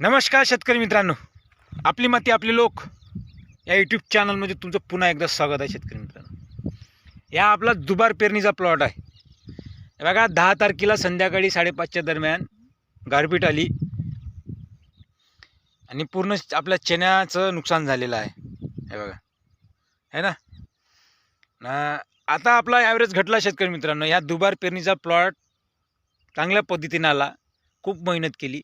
नमस्कार शेतकरी मित्रांनो. आपली माती आपले लोक या यूट्यूब चॅनलमध्ये तुमचं पुन्हा एकदा स्वागत आहे शेतकरी मित्रांनो. या आपला दुबार पेरणीचा प्लॉट आहे. बघा दहा तारखेला संध्याकाळी साडेपाचच्या दरम्यान गारपीट आली. आणि पूर्ण आपल्या चण्याचं नुकसान झालेलं आहे. हे बघा. है ना? ना आता आपला ॲव्हरेज घटला शेतकरी मित्रांनो. ह्या दुबार पेरणीचा प्लॉट चांगल्या पद्धतीनं आला. खूप मेहनत केली.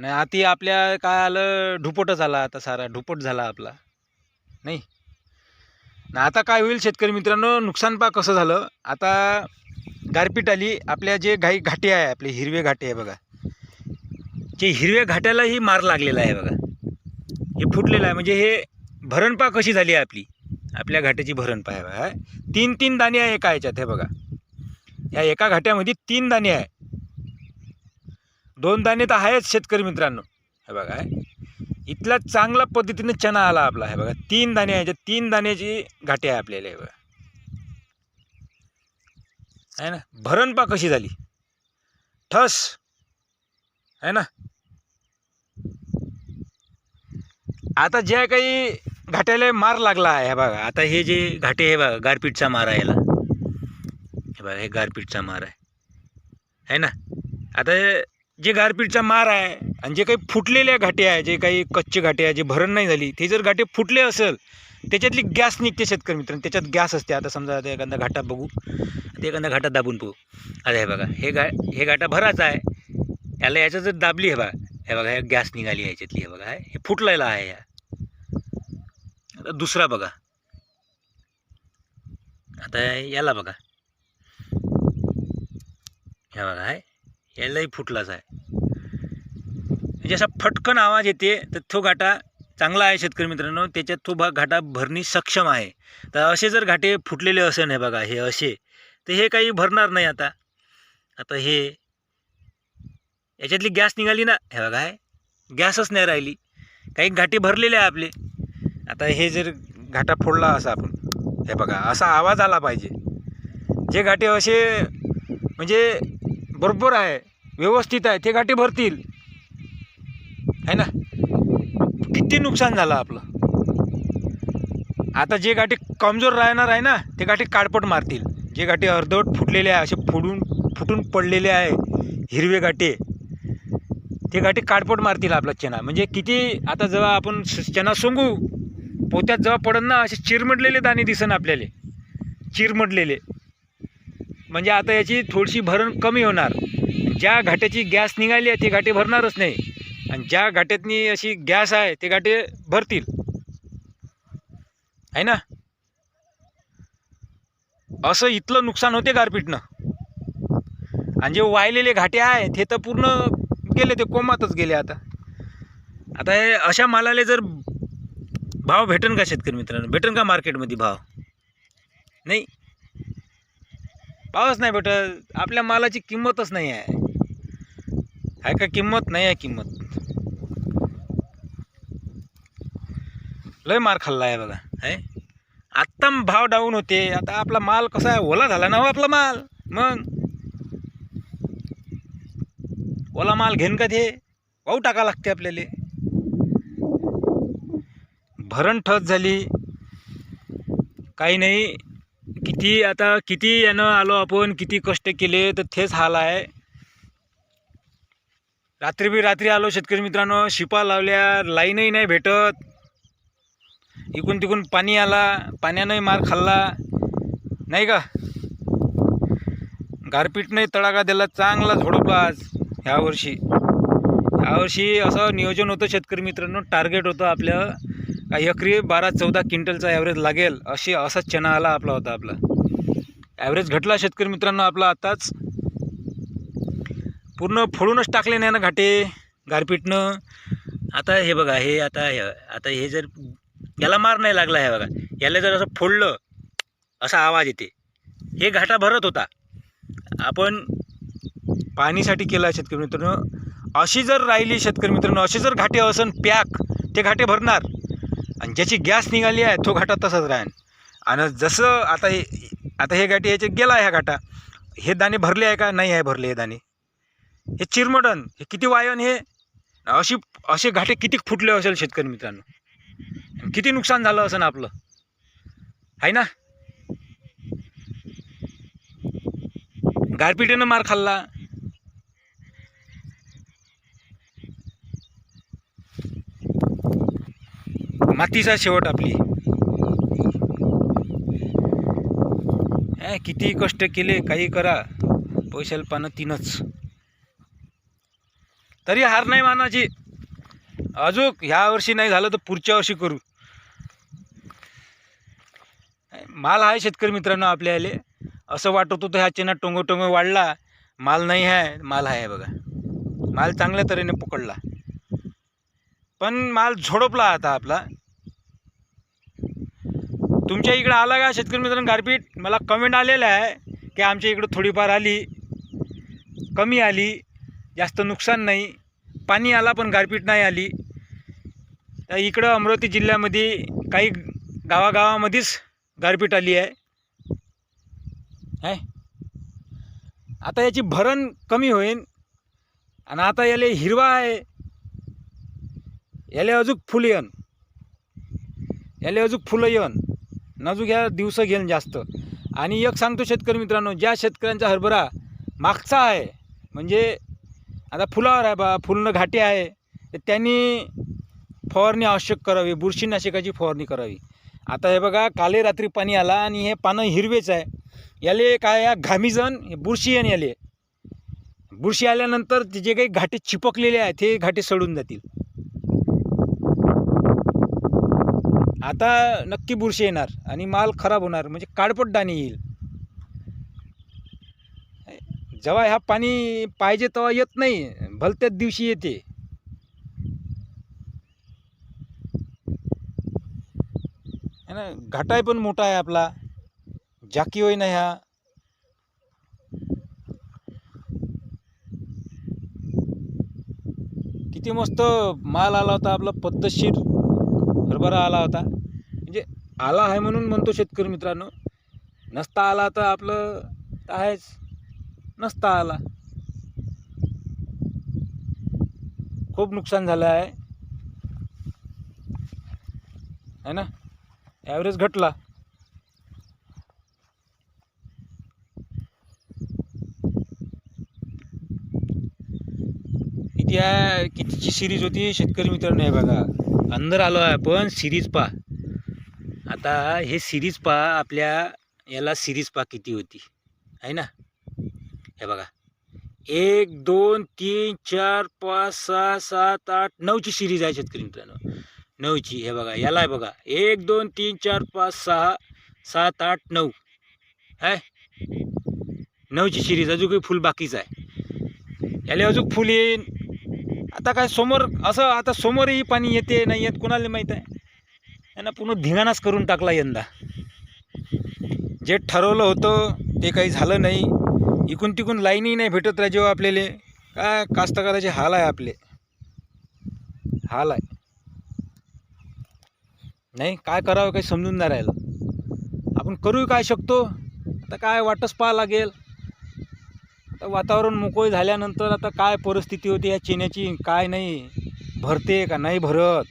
नाही आती आपल्या काय आलं ढुपटच आला आता सारा ढुपट झाला आपला. नाही. ना आता काय होईल शेतकरी मित्रांनो नुकसान पा कसं झालं. आता गारपीट आली आपल्या जे घाई घाटे आहे आपले हिरवे घाटे आहे बघा. जे हिरव्या घाट्यालाही मार लागलेला आहे बघा. हे फुटलेलं आहे म्हणजे हे भरणपा कशी झाली आहे आपली. आपल्या घाट्याची भरणपा आहे बघा. तीन तीन दाणे आहे एका याच्यात हे बघा. या एका घाट्यामध्ये तीन दाणे आहे. दोन दाणे तर आहेच शेतकरी मित्रांनो. हे बघा हे. इथला चांगल्या पद्धतीने चना आला आपला हे बघा. तीन दाणे आहे तीन दाण्याची घाटे आहे आपल्याला हे बघा. आहे ना? भरणपा कशी झाली. ठस. आहे ना? आता ज्या काही घाट्याला मार लागला आहे हे बघा. आता हे जे घाटे हे बघा गारपीटचा मार आहे याला. हे बघा हे गारपीटचा मार आहे. है ना? आता हे जे गारपीटचा मार आहे आणि जे काही फुटलेल्या घाटे आहे जे काही कच्चे घाटे आहे जे भरण नाही झाली ते जर घाटे फुटले असेल त्याच्यातली गॅस निघते शेतकरी मित्रांनो. त्याच्यात गॅस असते. आता समजा आता एखादा घाटा बघू. आता एखादा घाटा दाबून पाहू. आता हे बघा हे घा हे घाटा भराचा आहे. याला याच्यात जर दाबली हे बघा हे बघा हे गॅस निघाली आहे याच्यातली हे बघा हे फुटलेला आहे या. आता दुसरा बघा. आता याला बघा. हे बघा आहे यालाही फुटलाच आहे. म्हणजे असा फटकन आवाज येते तर तो घाटा चांगला आहे शेतकरी मित्रांनो त्याच्यात तो भाग घाटा भरणी सक्षम आहे. तर असे जर घाटे फुटलेले असेल हे बघा हे असे तर हे काही भरणार नाही आता. आता हे याच्यातली गॅस निघाली ना हे बघा आहे गॅसच नाही राहिली. काही घाटे भरलेले आहे आपले. आता हे जर घाटा फोडला असा आपण हे बघा असा आवाज आला पाहिजे. जे घाटे असे म्हणजे बरोबर आहे. व्यवस्थित आहे. ते घाटे भरतील. आहे ना? किती नुकसान झालं आपलं? आता जे गाठी कमजोर राहणार आहे ना ते गाठी काडपट मारतील. जे गाठी अर्धवट फुटलेले आहे असे फुडून फुटून पडलेले आहे हिरवे गाठी. ते गाठी काडपट मारतील आपला चना. म्हणजे किती आता जेव्हा आपण स- चना सोंगू पोत्यात जेव्हा पडन ना असे चिरमडलेले दाणे दिसन आपल्याला. चिरमडलेले. म्हणजे आता याची थोडीशी भरण कमी होणार. ज्या घाट्याची गॅस निघाली आहे ते घाटे भरणारच नाही. आणि ज्या घाट्यातनी अशी गॅस आहे ते घाटे भरतील. आहे ना? असं इथलं नुकसान होते गारपीटनं. आणि जे वाहिलेले घाटे आहे ते तर पूर्ण गेले ते कोमातच गेले आता. आता हे अशा मालाले जर भाव भेटन का शेतकरी मित्रांनो? भेटन का मार्केटमध्ये भाव? नाही? पाऊस नाही भेटत. आपल्या मालाची किंमतच नाही आहे. आहे का किंमत? नाही आहे किंमत. लय मार खाल्ला आहे बघा. आहे आत्ता भाव डाऊन होते. आता आपला माल कसा आहे? ओला झाला ना हो आपला माल? मग? ओला माल घेन का ते? वाहू टाका लागते आपल्याला. भरण ठस झाली. काही नाही. किती आता किती यानं आलो आपण किती कष्ट केले तर तेच हाल आहे. रात्री बी रात्री आलो शेतकरी मित्रांनो शिपा लावल्या लाईनही नाही भेटत. इकून तिकून पाणी आला पाण्यानंही मार खाल्ला. नाही का? गारपीटने तडाखा दिला चांगला झोडपला आज ह्यावर्षी यावर्षी असं नियोजन होतं शेतकरी मित्रांनो टार्गेट होतं आपलं. एकरी बारा चौदा क्विंटलचा ॲव्हरेज लागेल अशी असाच चना आला आपला होता आपला. ॲव्हरेज घटला शेतकरी मित्रांनो आपला आताच. पूर्ण फोडूनच टाकले नाही ना घाटे गारपीटनं. आता हे बघा हे आता हे आता हे जर याला मार नाही लागला हे बघा. याला जर असं फोडलं असा आवाज येते. हे घाटा भरत होता. आपण पाणीसाठी केला शेतकरी मित्रांनो. अशी जर राहिली शेतकरी मित्रांनो असे जर घाटे असन पॅक ते घाटे भरणार. आणि ज्याची गॅस निघाली आहे तो घाटा तसाच राहील आणि जसं आता हे आता हे घाटे याचे गेला आहे ह्या घाटा हे दाणे भरले आहे का? नाही आहे भरले हे दाणे. हे चिरमटन हे किती वायन हे? अशी असे घाटे किती फुटले असेल शेतकरी मित्रांनो? किती नुकसान झालं असं ना आपलं? आहे ना? गारपिटीनं मार खाल्ला. मातीचा शेवट आपली. किती कष्ट केले काही करा. पैशाला पानं तीनच. तरी हार नाही मानाची अजून ह्या वर्षी नाही झालं तर पुढच्या वर्षी करू. माल आहे शेतकरी मित्रांनो आपल्या आले असं वाटत होतं ह्या चेना टोंगोटोंग वाढला. माल नाही आहे माल आहे बघा. माल चांगल्या तऱ्हेने पकडला. पण माल झोडपला आता आपला. तुमच्या इकडं आला का शेतकरी मित्रांनो गारपीट? मला कमेंट आलेलं आहे की आमच्या इकडं थोडीफार आली कमी आली जास्त नुकसान नाही पाणी आला पण गारपीट नाही आली. तर इकडं अमरावती जिल्ह्यामध्ये काही गावागावामध्येच गारपीट आली आहे. आहे? आता याची भरण कमी होईल आणि आता याले हिरवा आहे. याले अजून फुलं येन याले अजून फुलं येन नाजूक ह्या दिवस घेईल जास्त. आणि एक सांगतो शेतकरी मित्रांनो ज्या शेतकऱ्यांचा हरभरा मागचा आहे म्हणजे आता फुलावर आहे बा फुलणं घाटी आहे तर त्यांनी फवारणी आवश्यक करावी बुरशीनाशकाची फवारणी करावी. आता हे बघा काले रात्री पाणी आला आणि हे पानं हिरवेच आहे. याले काय या घामीजन हे बुरशी येण याले. बुरशी आल्यानंतर ते जे काही घाटे चिपकलेले आहेत ते घाटे सडून जातील. आता नक्की बुरशी येणार आणि माल खराब होणार म्हणजे काळपट दाणे येईल. जेव्हा ह्या पाणी पाहिजे तेव्हा येत नाही भलत्याच दिवशी येते. है ना घाटाय पण मोठा आहे आपला. जाकी होई ना ह्या किती मस्त माल आला होता आपला पद्धतशीर हरभरा आला होता. आला आहे म्हणून म्हणतो शेतकरी मित्रांनो. नसता आला तर आपलं तर आहेच. नसता आला. खूप नुकसान झालं आहे. है ना? ॲव्हरेज घटला. किती आहे कितीची सिरीज होती शेतकरी मित्रांनो हे बघा. अंदर आलो आहे पण सिरीज पा आता हे सिरीज पहा आपल्या याला सिरीज पहा किती होती? आहे ना? हे बघा. एक दोन तीन चार पाच सहा सात आठ नऊची सिरीज आहे शेतकरी मित्रांनो. नऊची हे बघा याला आहे बघा. एक दोन तीन चार पाच सहा सात आठ नऊ. हाय? नऊची सिरीज अजून काही फुल बाकीच आहे. याला अजून फुल येईन. आता काय समोर असं आता समोरही पाणी येते नाही येत कोणाला माहीत आहे? यांना पूर्ण धिंगाणाच करून टाकला यंदा. जे ठरवलं होतं ते काही झालं नाही. इकून तिकून लाईनही नाही भेटत राजेव आपल्याला. काय कास्तकाराचे हाल आहे आपले? हाल आहे. नाही काय करावं काही समजून नाही राहिलं. आपण करू काय शकतो? आता काय वाटच पाहा लागेल. आता वातावरण मोकळी झाल्यानंतर आता काय परिस्थिती होती या चेन्याची? काय नाही? भरते का नाही भरत?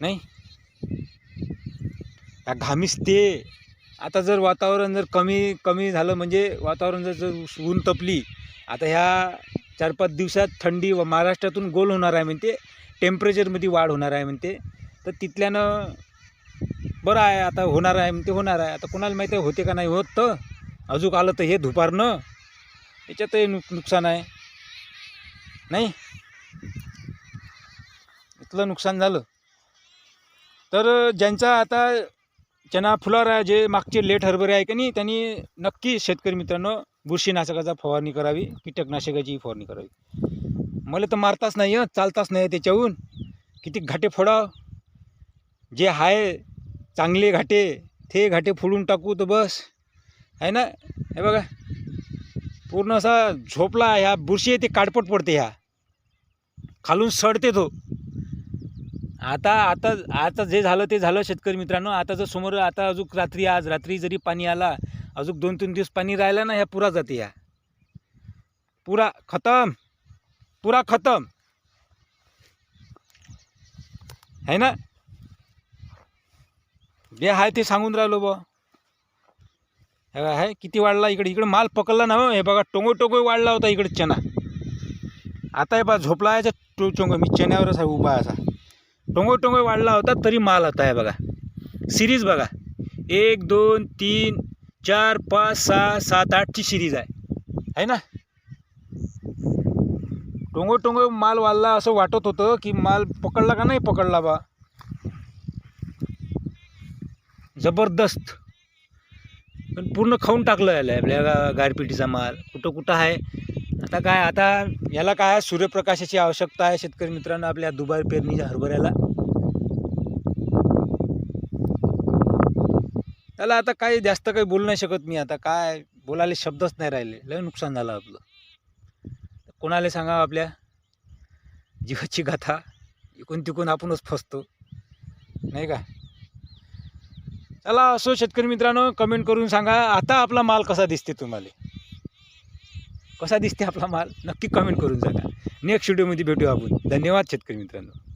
नाही? या घामिसते आता जर वातावरण जर कमी कमी झालं म्हणजे वातावरण जर जर ऊन तपली आता ह्या चार पाच दिवसात थंडी व महाराष्ट्रातून गोल होणार आहे म्हणते टेम्परेचरमध्ये वाढ होणार आहे म्हणते तर तिथल्यानं बरं आहे आता होणार आहे म्हणते होणार आहे. आता कोणाला माहिती आहे होते का नाही होत तर? अजूक आलं तर हे दुपारनं याच्यातही नुक नुकसान आहे. नाही? इथलं नुकसान झालं. तर ज्यांचा आता चना फुलावर जे मागचे लेट हरभरे आहे का नाही त्यांनी नक्की शेतकरी मित्रांनो बुरशीनाशकाचा फवारणी करावी कीटकनाशकाची फवारणी करावी. मला तर मारताच नाही हं चालताच नाही त्याच्याहून. किती घाटे फोडाव. जे आहे चांगले घाटे ते घाटे फोडून टाकू तर बस. आहे ना? हे बघा. पूर्ण असा झोपला ह्या बुरशी येते काडपट पडते ह्या. खालून सडते तो. आता आता आता जे झालं ते झालं शेतकरी मित्रांनो. आता जर समोर आता अजून रात्री आज रात्री जरी पाणी आला अजून दोन तीन दिवस पाणी राहिलं ना ह्या पुरा जाते या. पुरा खतम. पुरा खतम. है ना? जे आहे ते सांगून राहिलो ब. आहे किती वाढला इकडे. इकडे माल पकडला ना हो. हे बघा टोंगो टोंगो वाढला होता इकडे चना. आता हे बा झोपला आहे टो चोंग. मी चण्यावरच आहे उभा असा. टोंगो टोंगो वाढला होता तरी माल होता आहे बघा. सिरीज बघा. एक दोन तीन चार पाच सहा सात आठची सिरीज आहे. है ना? टोंगो टोंगो माल वाढला असं वाटत होतं की माल पकडला का नाही पकडला बा? जबरदस्त. पण पूर्ण खाऊन टाकलं याला आपल्या गारपिटीचा माल. कुठं कुठं आहे? आता काय आता याला काय सूर्यप्रकाशाची आवश्यकता आहे शेतकरी मित्रांनो आपल्या दुबार पेरणीच्या हरभऱ्याला. त्याला आता काही जास्त काही बोलू नाही शकत मी आता काय बोलायला शब्दच नाही राहिले लय नुकसान झालं आपलं. कोणाला सांगा आपल्या? जीवाची गाथा इकून तिकून आपणच फसतो. नाही का? चला असो शेतकरी मित्रांनो कमेंट करून सांगा आता आपला माल कसा दिसते तुम्हाला? कसा दिसते आपला माल? नक्की कमेंट करून सांगा. नेक्स्ट व्हिडिओमध्ये भेटू आपण. धन्यवाद शेतकरी मित्रांनो.